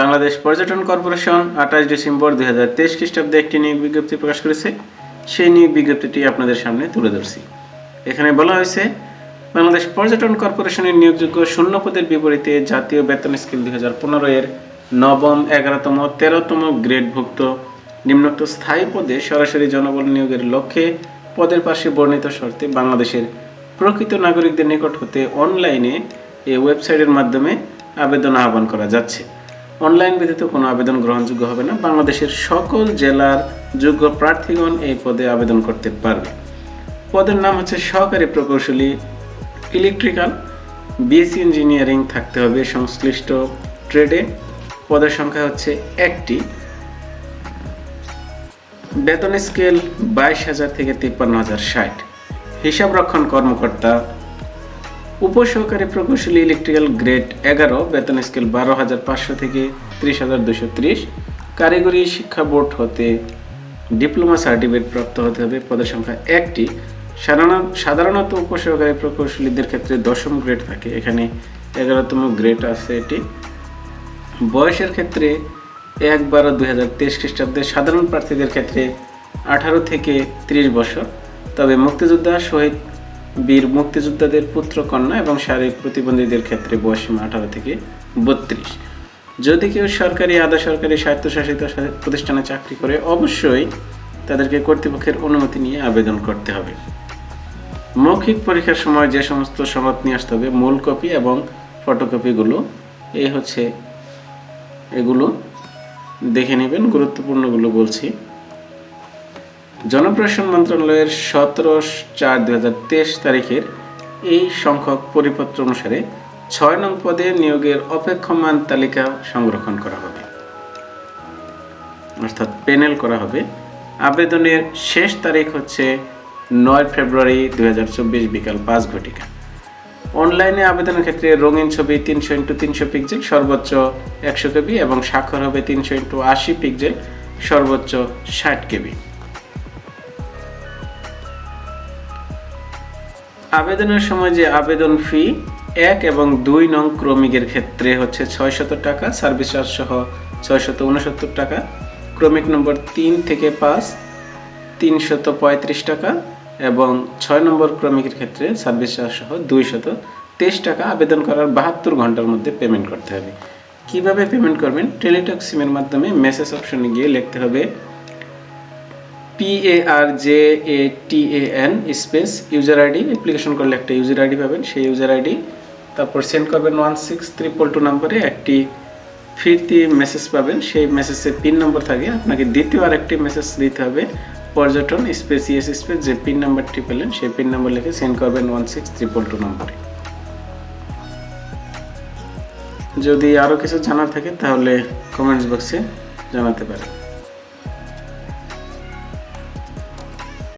বাংলাদেশ পর্যটন কর্পোরেশন আঠাশ ডিসেম্বর দুই হাজার তেইশ খ্রিস্টাব্দে একটি নিয়োগ বিজ্ঞপ্তি প্রকাশ করেছে। সেই নিয়োগ বিজ্ঞপ্তিটি আপনাদের সামনে তুলে ধরছি। এখানে বলা হয়েছে, বাংলাদেশ পর্যটন কর্পোরেশনের নিয়োগযোগ্য শূন্য পদের বিপরীতে জাতীয় বেতন স্কেল দুই হাজার পনেরো এর নবম, এগারোতম, তেরোতম গ্রেডভুক্ত নিম্নোক্ত স্থায়ী পদে সরাসরি জনবল নিয়োগের লক্ষ্যে পদের পাশে বর্ণিত শর্তে বাংলাদেশের প্রকৃত নাগরিকদের নিকট হতে অনলাইনে এই ওয়েবসাইটের মাধ্যমে আবেদন আহ্বান করা যাচ্ছে। অনলাইন ব্যতীত কোনো আবেদন গ্রহণযোগ্য হবে না। বাংলাদেশের সকল জেলার যোগ্য প্রার্থীগণ এই পদে আবেদন করতে পারবে। পদের নাম হচ্ছে সহকারী প্রকৌশলী ইলেকট্রিক্যাল, বিএসসি ইঞ্জিনিয়ারিং থাকতে হবে সংশ্লিষ্ট ট্রেডে। পদের সংখ্যা হচ্ছে একটি। বেতন স্কেল বাইশ হাজার থেকে তিপ্পান্ন হাজার ষাট। হিসাবরক্ষণ কর্মকর্তা উপসহকারী প্রকৌশলী ইলেকট্রিক্যাল গ্রেড এগারো, বেতন স্কেল বারো হাজার পাঁচশো থেকে ত্রিশ হাজার দুশো ত্রিশ। কারিগরি শিক্ষা বোর্ড হতে ডিপ্লোমা সার্টিফিকেট প্রাপ্ত হতে হবে। পদের সংখ্যা একটি। সাধারণত উপসহকারী প্রকৌশলীদের ক্ষেত্রে দশম গ্রেড থাকে। এখানে এগারোতম গ্রেড আছে এটি। বয়সের ক্ষেত্রে এক বারো দুই হাজার তেইশ খ্রিস্টাব্দে সাধারণ প্রার্থীদের ক্ষেত্রে আঠারো থেকে ত্রিশ বছর। তবে মুক্তিযোদ্ধা, শহীদ বীর মুক্তিযোদ্ধাদের পুত্র কন্যা এবং শারীরিক প্রতিবন্ধীদের ক্ষেত্রে বয়সীমা আঠারো থেকে বত্রিশ। যদি কেউ সরকারি, আধা সরকারি, স্বায়ত্তশাসিত প্রতিষ্ঠানে চাকরি করে, অবশ্যই তাদেরকে কর্তৃপক্ষের অনুমতি নিয়ে আবেদন করতে হবে। মৌখিক পরীক্ষার সময় যে সমস্ত সনদ নিয়ে আসতে হবে, মূল কপি এবং ফটোকপিগুলো এই হচ্ছে এগুলো দেখে নেবেন, গুরুত্বপূর্ণগুলো বলছি। জনপ্রশাসন মন্ত্রণালয়ের সতেরো চার দু হাজার তেইশ তারিখের এই সংখ্যক পরিপত্র অনুসারে ছয় নং পদে নিয়োগের অপেক্ষমান তালিকা সংরক্ষণ করা হবে। অর্থাৎ প্যানেল করা হবে। আবেদনের শেষ তারিখ হচ্ছে নয় ফেব্রুয়ারি দুই হাজার চব্বিশ বিকাল পাঁচ ঘটিকা। অনলাইনে আবেদনের ক্ষেত্রে রঙিন ছবি তিনশো ইন্টু তিনশো পিক্সেল, সর্বোচ্চ একশো কেবি এবং স্বাক্ষর হবে তিনশো ইন্টু আশি পিক্সেল, সর্বোচ্চ ষাট কেবি। আবেদনের সময় যে আবেদন ফি এক এবং দুই নং ক্রমিকের ক্ষেত্রে হচ্ছে ছয়শত টাকা সার্ভিস চার্জ সহ ছয়শত উনসত্তর টাকা, ক্রমিক নম্বর তিন থেকে পাঁচ, তিনশত পঁয়ত্রিশ টাকা এবং ছয় নম্বর ক্রমিকের ক্ষেত্রে সার্ভিস চার্জ সহ দুইশত তেইশ টাকা আবেদন করার বাহাত্তর ঘণ্টার মধ্যে পেমেন্ট করতে হবে। কীভাবে পেমেন্ট করবেন? টেলিটক সিমের মাধ্যমে মেসেজ অপশনে গিয়ে লিখতে হবে P A R J A T A N space user ID application করলে একটা ইউজার আইডি পাবেন, সেই ইউজার আইডি তারপর সেন্ড করবেন ওয়ান সিক্স ট্রিপল টু নম্বরে একটি ফিরতি মেসেজ পাবেন, সেই মেসেজের পিন নম্বর থাকে। আপনাকে দ্বিতীয় আরেকটি মেসেজ দিতে হবে, পর্যটন স্পেস ইএস স্পেস যে পিন নাম্বারটি পেলেন, সেই পিন নম্বর লিখে সেন্ড করবেন ওয়ান সিক্স ট্রিপল টু নম্বরে। যদি আরও কিছু জানার থাকে, তাহলে কমেন্টস বক্সে জানাতে পারেন।